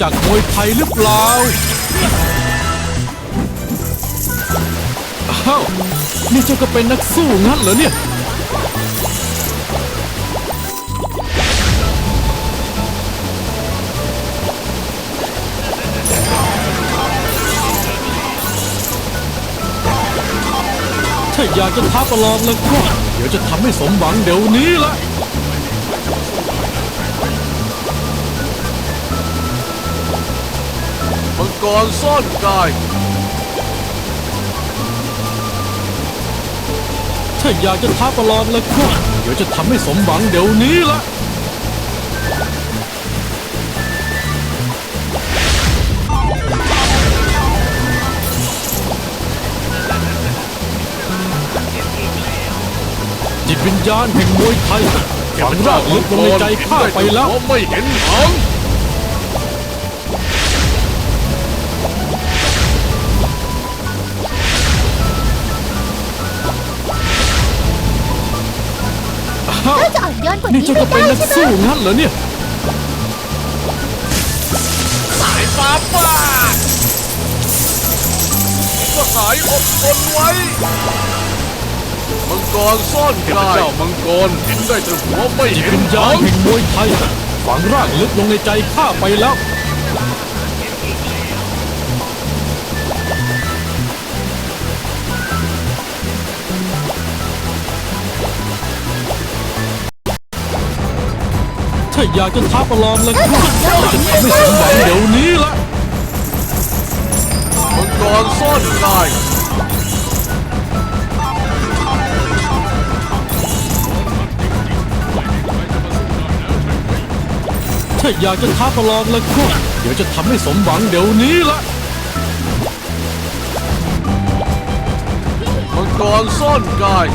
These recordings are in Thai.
จักมวยไทยหรือเปล่าอ้าวนี่เจ้าก็เป็นนักสู้งั้นเหรอเนี่ย ถ้าอยากจะท้าประลองแล้วก็ เดี๋ยวจะทำให้สมหวังเดี๋ยวนี้ละ กรซ่อนกาย ถ้าอยากจะท้าประลองแล้วก็เดี๋ยวจะทำให้สมหวังเดี๋ยวนี้ละจิตวิญญาณแห่งมวยไทยฝังรากลึกลงในใจข้าไปแล้วผมไม่เห็นหาง อ้าวเจ้าจะอ่อนโยนกว่านี่นี้เจ้าก็ไม่เป็นได้นักใช่ไหมสู้งั้นเหรอเนี่ย สายฟ้าฟาดก็หายอดทนไว้ มังกรซ่อนกายเจ้ามังกรเห็นได้แต่หัวไม่จิตเห็นวิญญาหาณง แห่งมวยไทยฝังรากลึกลงในใจข้าไปแล้ว ถ้าอยากจะท้าประลองแล้วก็จะทำให้สมหวังเดี๋ยวนี้ละมังกรซ่อนกายถ้าอยากจะท้าประลองแล้วก็เดี๋ยวจะทำให้สมหวังเดี๋ยวนี้ละมังกรซ่อนกาย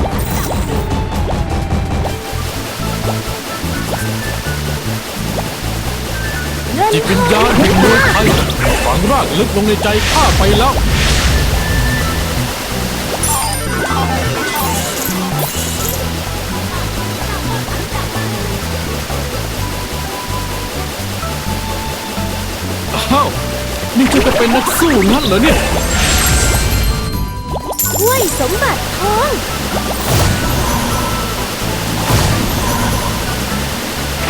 จิตวิญญาณแห่งเมวยไทยฝังรากลึกลงในใจข้าไปแล้ว อ้าวนี่เจ้าก็เป็นนักสู้งั้นเหรอเนี่ย ถ้วยสมบัติทอง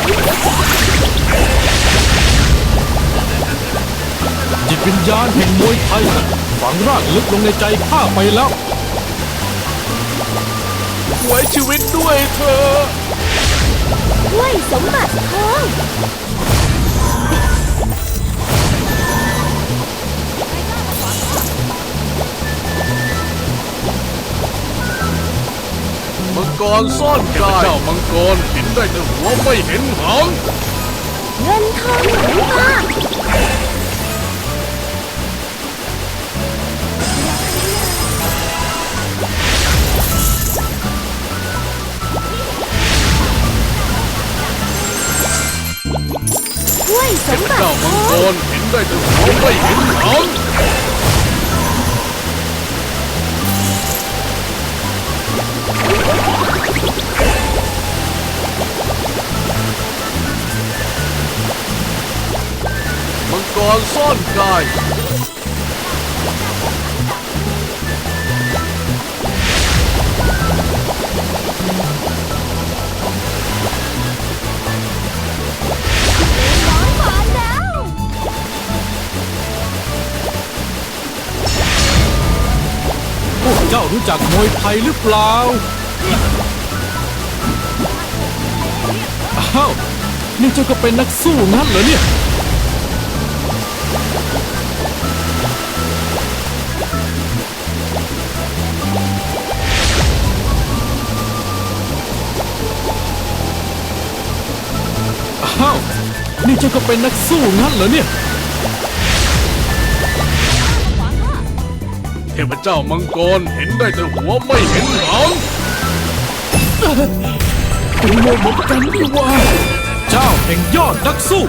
จิ วิญญาณแห่งมวยไทยฝังรากลึกลงในใจข้าไปแล้ว ไว้ชีวิตด้วยเธอถ้วยสมบัติทองมังกรซ่อนกายเจ้ามังกรเห็นได้แต่หัวไม่เห็นหางเงินทองไหลมา ถ้วยสมบัติเจ้าทมังอกงรเห็นได้แต่หัวไม่เห็นหางมังกรซ่อนกาย น้องมาแล้ว พวกเจ้ารู้จักมวยไทยหรือเปล่า อ้าว นี่เจ้าก็เป็นนักสู้งั้นเหรอเนี่ย นี่เจ้าก็เป็นนักสู้งั้นเหรอเนี่ย เทพเจ้ามังกรเห็นได้แต่หัวไม่เห็นหางเป็นโมเหมือนกันดีว่า เจ้าแห่งยอดนักสู้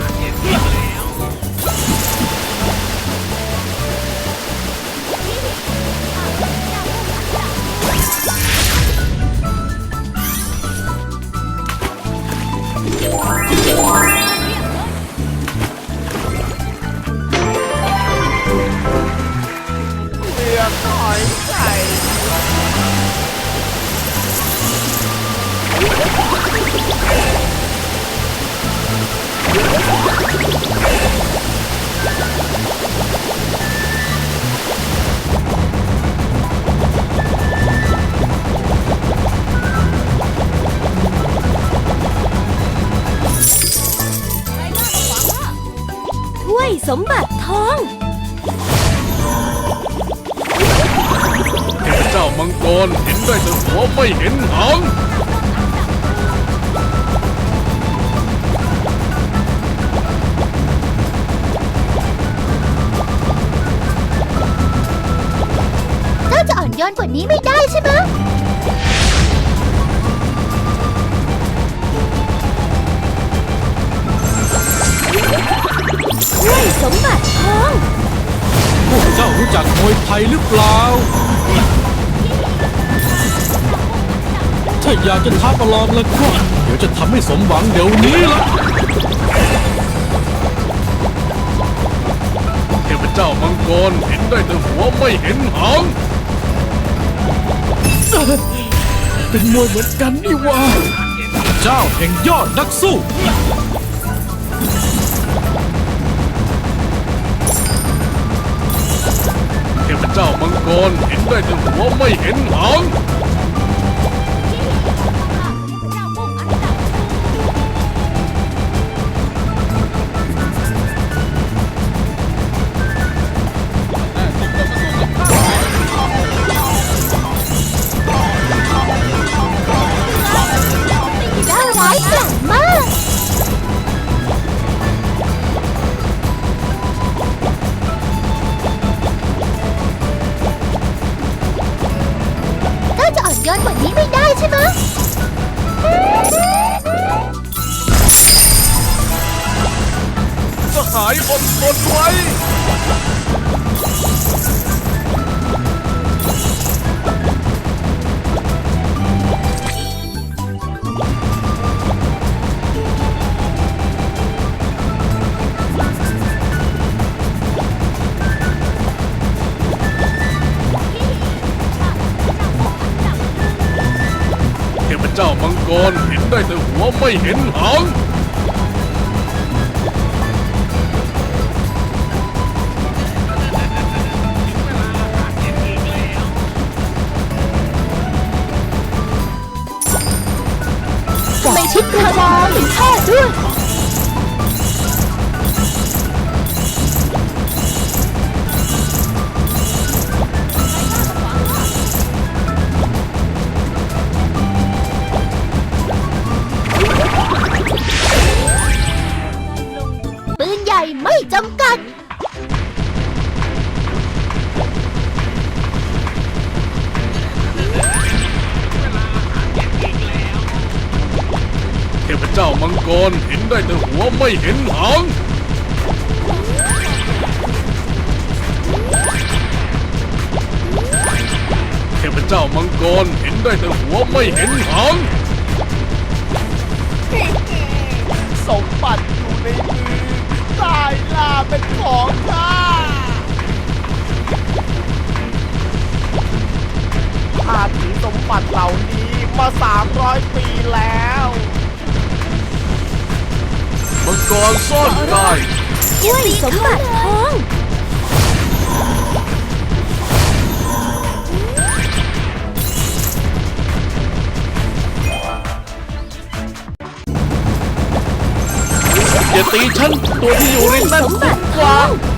ถ้วยสมบัติทองเทพเจ้ามังกรเห็นได้แต่หัวไม่เห็นหาง อนโยนกว่านี้ไม่ได้ใช่ไหมถ้วยสมบัติทองพวกเจ้ารู้จักมวยไทยหรือเปล่า ถ้าอยากจะท้าประลองแล้วก็ เดี๋ยวจะทำให้สมหวังเดี๋ยวนี้ละเทพเจ้ามังกรเห็นได้แต่หัวไม่เห็นหาง เป็นมวยเหมือนกันนี่หว่าเจ้าแห่งยอดนักสู้ เทพเจ้ามังกรเห็นได้แต่หัวไม่เห็นหาง ไม่ชิดกระจานเป็นข้าด้วย เจ้ามังกรเห็นได้แต่หัวไม่เห็นหางเทพเจ้ามังกรเห็นได้แต่หัวไม่เห็นหาง สมบัติอยู่ในมือตายลาเป็นของข้าข้าถือสมบัติเหล่านี้มา 300 ปีแล้ว มังกรซ่อนได้ถ้วยสมบัติทองอย่าตีฉันตัวที่อยู่ริมนั่นสมบั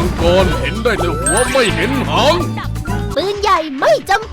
มังกรเห็นได้แต่หัวไม่เห็นหางปืนใหญ่ไม่จำ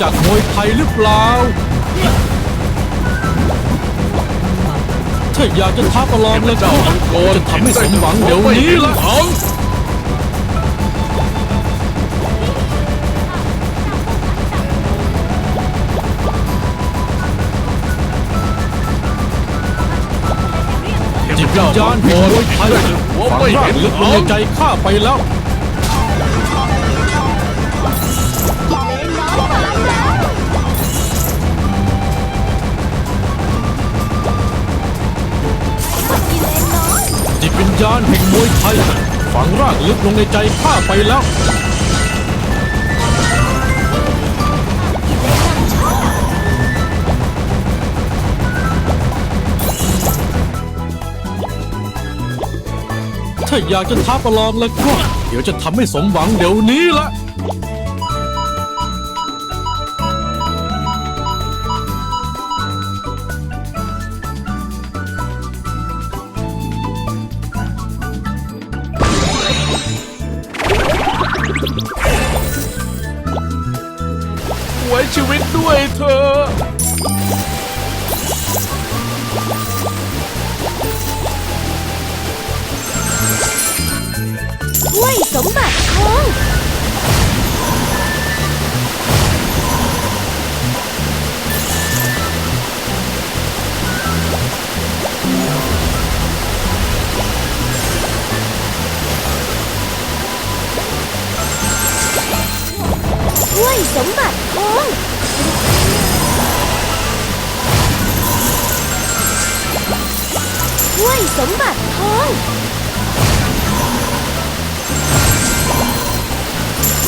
จ้ารู้จักมวยไทยหรือเปล่า ถ้าอยากจะท้าประลองแล้วก็เจ้ามังกรจะทำให้สมหวังเดี๋ยวนี้ละของจิตวิญญาณแห่งมวยไทยฝังรากลึกลงในใจข้าไปแล้ว ญาณแห่งมวยไทย ฝังรากลึกลงในใจข้าไปแล้ว ถ้าอยากจะท้าประลองแล้วก็ เดี๋ยวจะทำให้สมหวังเดี๋ยวนี้ละ สมบัติทองถ้วยสมบัติทองถ้วยสมบัติทอง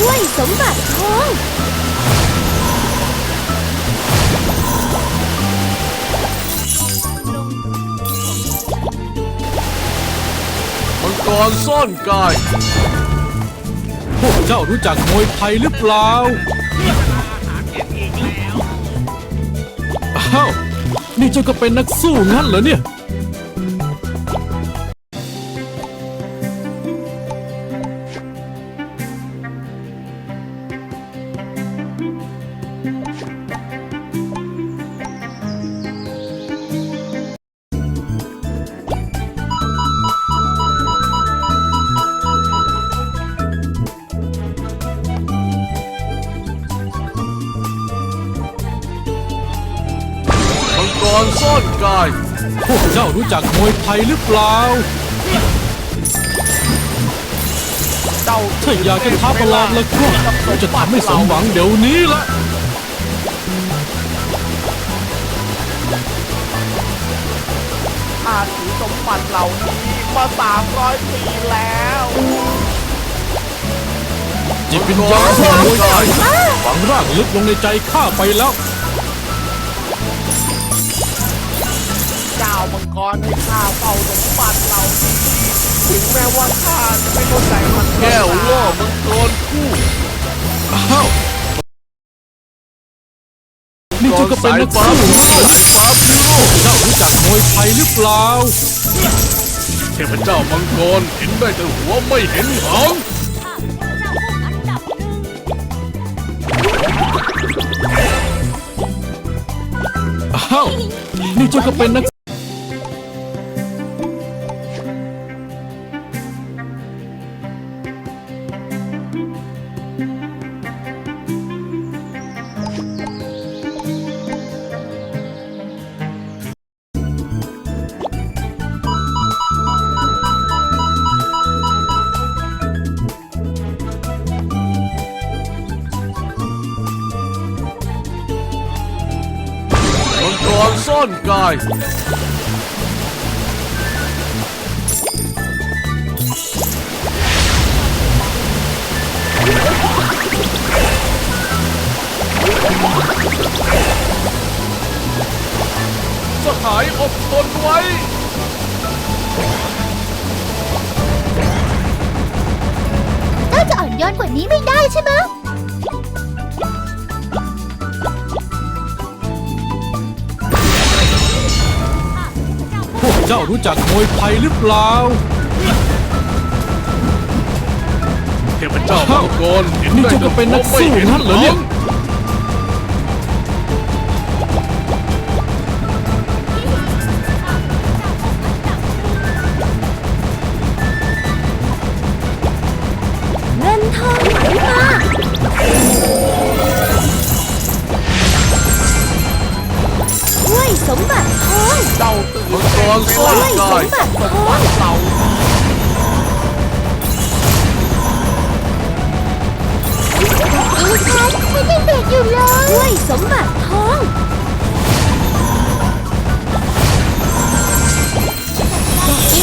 ถ้วยสมบัติทองมังกรซ่อนกาย พวกเจ้ารู้จักมวยไทยหรือเปล่าอ้าวนี่เจ้าก็เป็นนักสู้งั้นเหรอเนี่ย พวกเจ้ารู้จักมวยไทยหรือเปล่า เจ้าถ้าอยากจะท้าประลองแล้วก็เดี๋ยวจะทำให้สมหวังเดี๋ยวนี้ละข้าถือสมบัติเหล่านี้มาสามร้อยปีแล้วจิตวิญญาณแห่งมวยไทยฝังรากลึกลงในใจข้าไปแล้ว เจ้ามังกรให้ข้าเฝ้าสมบัติเหล่านี้ถึงแม้ว่าข้าจะไม่เข้าใจมันแก้วล่อมังกรคู่อ้าวนี่เจ้าก็เป็นนักฟ้าสู้พิงั้นโรเหรอสายฟ้าพิโรเจ้ารู้จักมวยไทยหรือเปล่าเทพเจ้ามังกรเห็นได้แต่หัวไม่เห็นหางอ้าวนี่เจ้าก็เป็นนัก รซ่อนกาย สหายอดทนไว้ เจ้าจะอ่อนโยนกว่านี้ไม่ได้ใช่ไหม เจ้ารู้จักมวยไทยหรือเปล่า เทพเจ้ามังกรเห็นนี่ได้เจ้าก็แต่เป็นนักหัวสู้ไม่เห็นงั้นเหรอหาเนี่ยง มเลยด้วยสมบัติทอง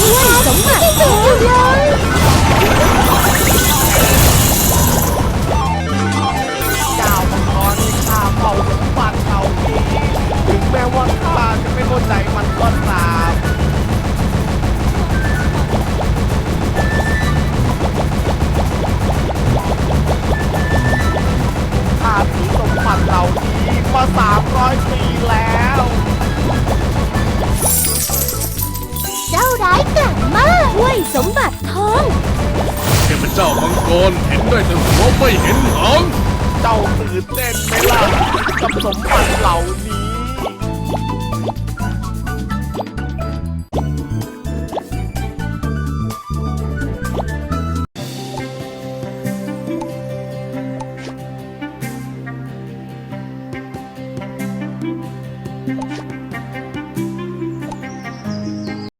ด้วยสมบัติทองเลยเจ้ามังกรข้าเป่าฟันเขาทีถึงแม้ว่าข้าจะไม่เข้าใจมันก็ตาม มันเราทีมา 300 ปีแล้ว เจ้าร้ายกลับมาด้วยสมบัติทองเทพเจ้ามังกรเห็นได้แต่หัวไม่เห็นหาง เจ้าตื่นเต้นไหมล่ะกับสมบัติเหล่านี้